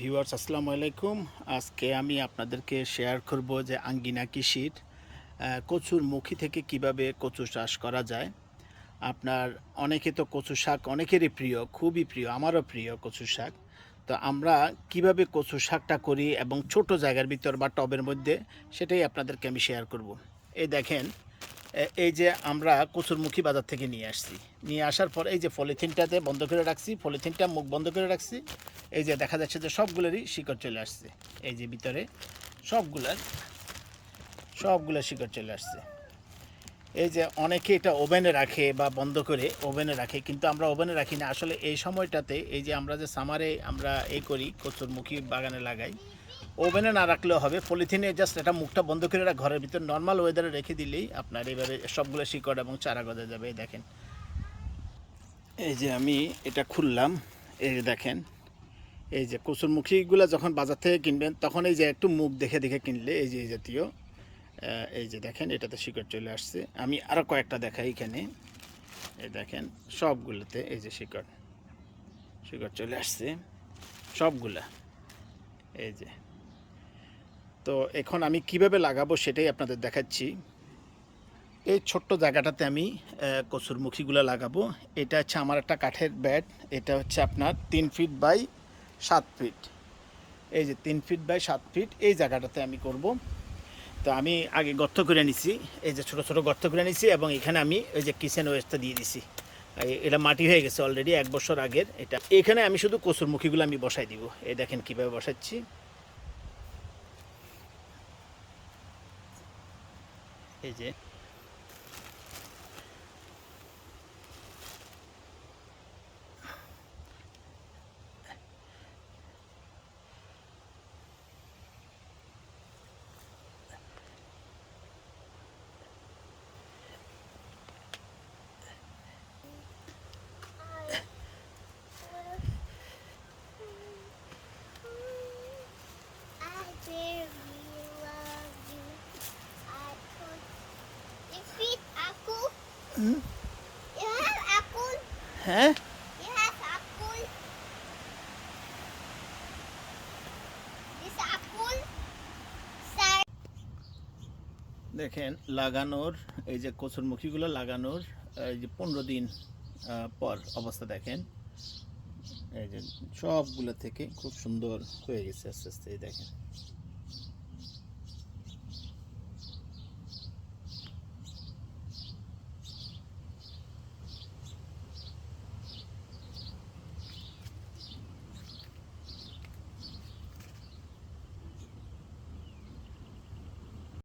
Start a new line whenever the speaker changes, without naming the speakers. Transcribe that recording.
Viewers আসসালামু আলাইকুম। আজকে আমি আপনাদেরকে শেয়ার করব যে আঙ্গিনা কৃষির কচুর মুখী থেকে কীভাবে কচু চাষ করা যায়। আপনার অনেকে তো কচু শাক অনেকেরই প্রিয়, খুবই প্রিয়, আমারও প্রিয় কচু শাক। তো আমরা কীভাবে কচু শাকটা করি এবং ছোট জায়গার ভিতর বা টবের মধ্যে, সেটাই আপনাদেরকে আমি শেয়ার করব। এই দেখেন এই যে আমরা কচুরমুখী বাজার থেকে নিয়ে আসছি। নিয়ে আসার পর এই যে পলিথিনটাতে বন্ধ করে রাখছি, পলিথিনটা মুখ বন্ধ করে রাখছি। এই যে দেখা যাচ্ছে যে সবগুলোরই শিকড় চলে আসছে। এই যে ভিতরে সবগুলার সবগুলো শিকড় চলে আসছে। এই যে অনেকে এটা ওভেনে রাখে বা বন্ধ করে ওভেনে রাখে, কিন্তু আমরা ওভেনে রাখি না। আসলে এই সময়টাতে এই যে আমরা যে সামারে আমরা এই করি, কচুরমুখী বাগানে লাগাই ওভেনে না রাখলেও হবে। পলিথিনে জাস্ট এটা মুখটা বন্ধ করে রাখ, ঘরের ভিতর নর্মাল ওয়েদারে রেখে দিলেই আপনার এবারে সবগুলো শিকড় এবং চারা গজা যাবে দেখেন। এই যে আমি এটা খুললাম, এই যে দেখেন। এই যে কচুরমুখীগুলো যখন বাজার থেকে কিনবেন, তখন এই যে একটু মুখ দেখে দেখে কিনলে এই যে এই জাতীয় এই যে দেখেন, এটাতে শিকড় চলে আসছে। আমি আরও কয়েকটা দেখাই এখানে। এই দেখেন, সবগুলোতে এই যে শিকড় শিকড় চলে আসছে, সবগুলা। এই যে তো এখন আমি কীভাবে লাগাবো সেটাই আপনাদের দেখাচ্ছি। এই ছোট্ট জায়গাটাতে আমি কচুরমুখীগুলো লাগাবো। এটা হচ্ছে আমার একটা কাঠের ব্যাট। এটা হচ্ছে আপনার তিন ফিট বাই সাত ফিট। এই যে তিন ফিট বাই সাত ফিট এই জায়গাটাতে আমি করব। তো আমি আগে গর্ত করে নিছি। এই যে ছোট ছোট গর্ত করে নিছি এবং এখানে আমি এই যে কিচেন ওয়েস্টটা দিয়ে দিছি। এটা মাটি হয়ে গেছে অলরেডি এক বছর আগের। এটা, এখানে আমি শুধু কচুরমুখীগুলো আমি বসাই দিব। এই দেখেন কীভাবে বসাচ্ছি। এই যে
Apple?
দেখেন, লাগানোর, এই যে কচুরমুখীগুলো লাগানোর, এই যে পনেরো দিন পর অবস্থা দেখেন। এই যে সবগুলো থেকে খুব সুন্দর হয়ে গেছে আস্তে আস্তে দেখেন।